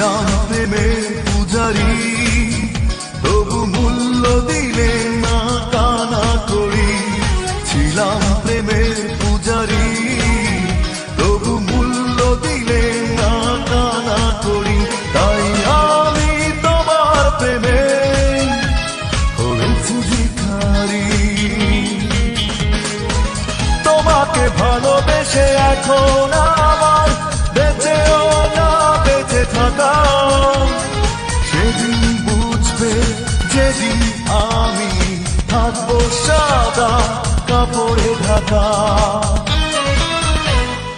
ছিলাম প্রেমের পূজারি তবু মূল্য দিলে না কানা করি। ছিলাম প্রেমের পূজারি তবু মূল্য দিলে না কানা করি। তাই আমি তোমার প্রেমে হয়েছি ভিখারি। তোমাকে ভালোবেসে এখন থাকা। সেদিন বুঝবে যেদিন আমি থাকব সাদা কাপড়ে ঢাকা।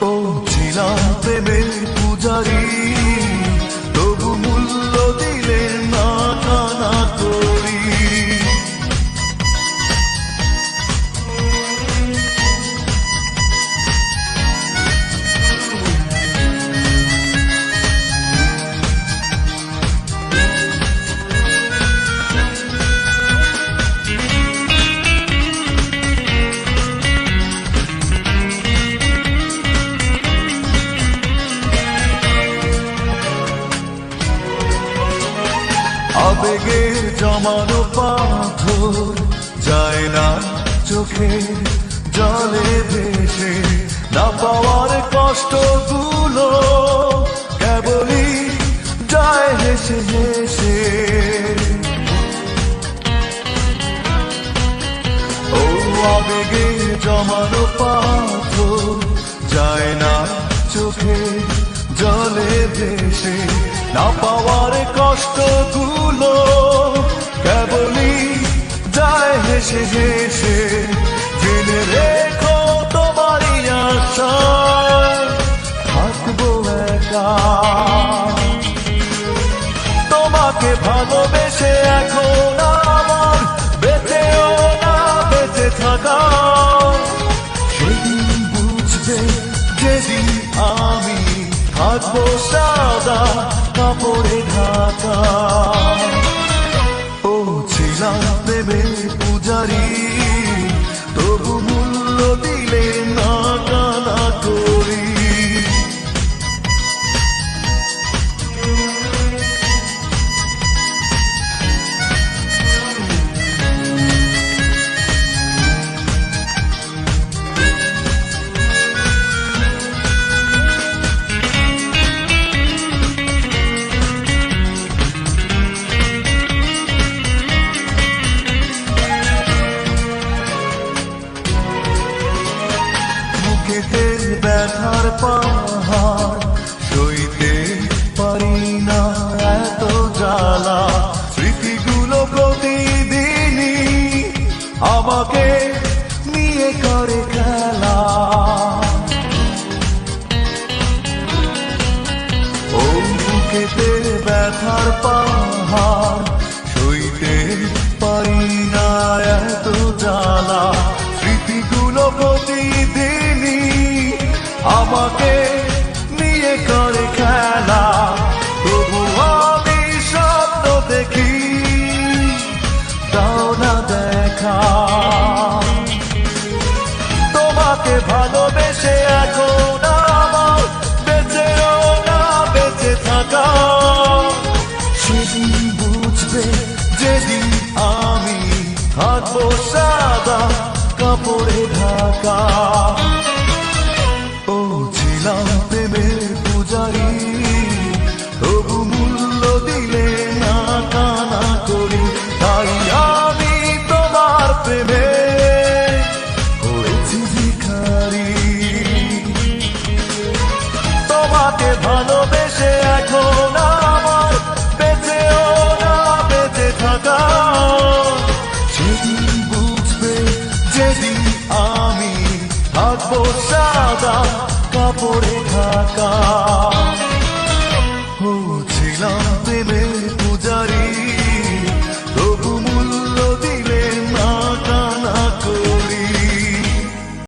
ও ছিলাম প্রেমের জমানো পাথর যায় না চোখে জলে ভেসে। না পাওয়ার কষ্টগুলো কেবলই যায় হেসে হেসে। ও আবেগের জমানো পাথর যায় না চোখে জলে ভেসে। না পাওয়ার কষ্টগুলো কেবলই যায় হেসে হেসে। জেনে রেখো তোমারই আশা থাকব একা। তোমাকে ভালোবেসে এখন আমার বেঁচেও না বেঁচে থাকা। সেদিন বুঝবে যেদিন আমি থাকব সাদা কাপড়ে ঢাকা। ও ছিলাম দেবে পূজারি তবু মূল্য দিলে বুকেতে ব্যথার পাহাড়, সইতে পারি না এত জ্বালা। স্মৃতিগুলো প্রতিদিনই আমাকে নিয়ে করে খেলা। ও বুকেতে ব্যথার পাহাড় তোমাকে ভালোবেসে এখন আমার বেঁচে না, বেঁচে থাকা। সেদিন বুঝবে যেদিন আমি থাকব সাদা কাপড়ে ঢাকা। ভালোবেসে এখন আমার বেঁচেও না, বেঁচে থাকা বুঝবে, যেদিন আমি থাকব সাদা কাপড়ে ঢাকা। ছিলাম দেবে পূজারী।